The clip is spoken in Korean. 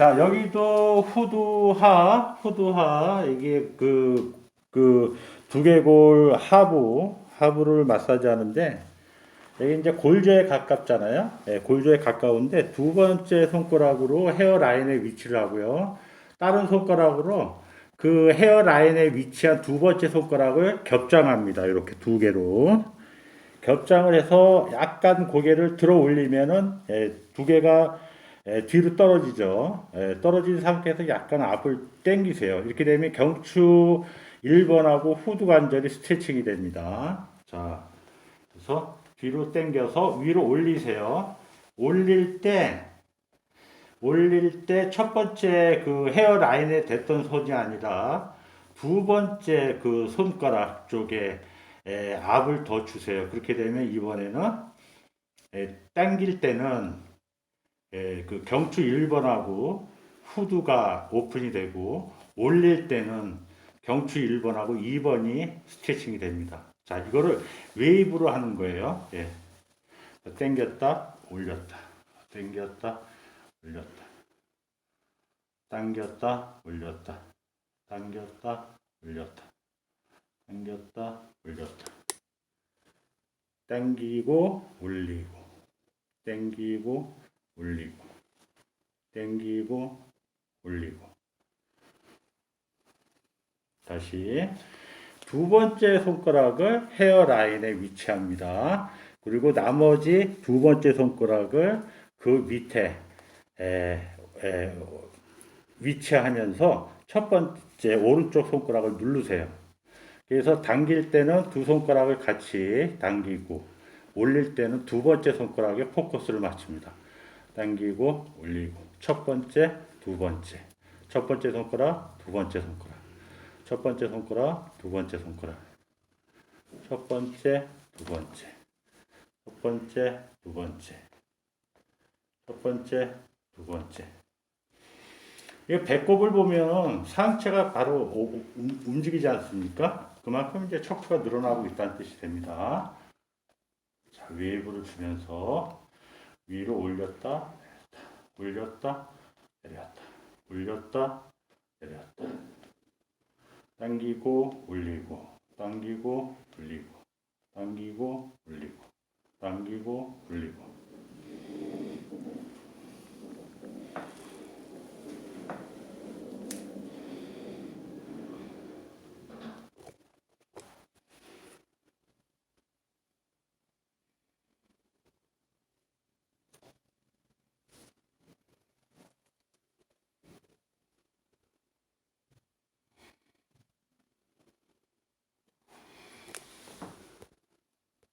자, 여기도 후두하, 후두하, 이게 그, 그 두개골 하부, 하부를 마사지 하는데, 여기 이제 골조에 가깝잖아요. 예, 골조에 가까운데, 두 번째 손가락으로 헤어라인에 위치를 하고요. 다른 손가락으로 그 헤어라인에 위치한 두 번째 손가락을 겹장합니다. 이렇게 두 개로. 겹장을 해서 약간 고개를 들어 올리면은, 예, 두 개가 예, 뒤로 떨어지죠. 예, 떨어진 상태에서 약간 앞을 당기세요. 이렇게 되면 경추 1번하고 후두 관절이 스트레칭이 됩니다. 자, 그래서 뒤로 당겨서 위로 올리세요. 올릴 때, 올릴 때 첫 번째 그 헤어 라인에 댔던 손이 아니라 두 번째 그 손가락 쪽에 예, 압을 더 주세요. 그렇게 되면 이번에는 예, 당길 때는 예, 그 경추 1번하고 후두가 오픈이 되고 올릴 때는 경추 1번하고 2번이 스트레칭이 됩니다. 자, 이거를 웨이브로 하는 거예요. 예. 당겼다, 올렸다. 당겼다, 올렸다. 당겼다, 올렸다. 당겼다, 올렸다. 당겼다, 올렸다. 당기고, 올리고. 당기고, 올리고 당기고 올리고 다시 두 번째 손가락을 헤어라인에 위치합니다. 그리고 나머지 두 번째 손가락을 그 밑에 에, 에, 위치하면서 첫 번째 오른쪽 손가락을 누르세요. 그래서 당길 때는 두 손가락을 같이 당기고 올릴 때는 두 번째 손가락에 포커스를 맞춥니다. 당기고 올리고. 첫 번째 두 번째. 첫 번째 손가락 두 번째 손가락. 첫 번째 손가락 두 번째 손가락. 첫 번째 두 번째. 첫 번째 두 번째. 첫 번째 두 번째. 이 배꼽을 보면 상체가 바로 움- 움직이지 않습니까? 그만큼 이제 척추가 늘어나고 있다는 뜻이 됩니다. 자, 웨이브를 주면서 위로 올렸다, 올렸다, 내렸다, 올렸다, 내렸다. 당기고 올리고, 당기고 올리고, 당기고 올리고, 당기고 올리고.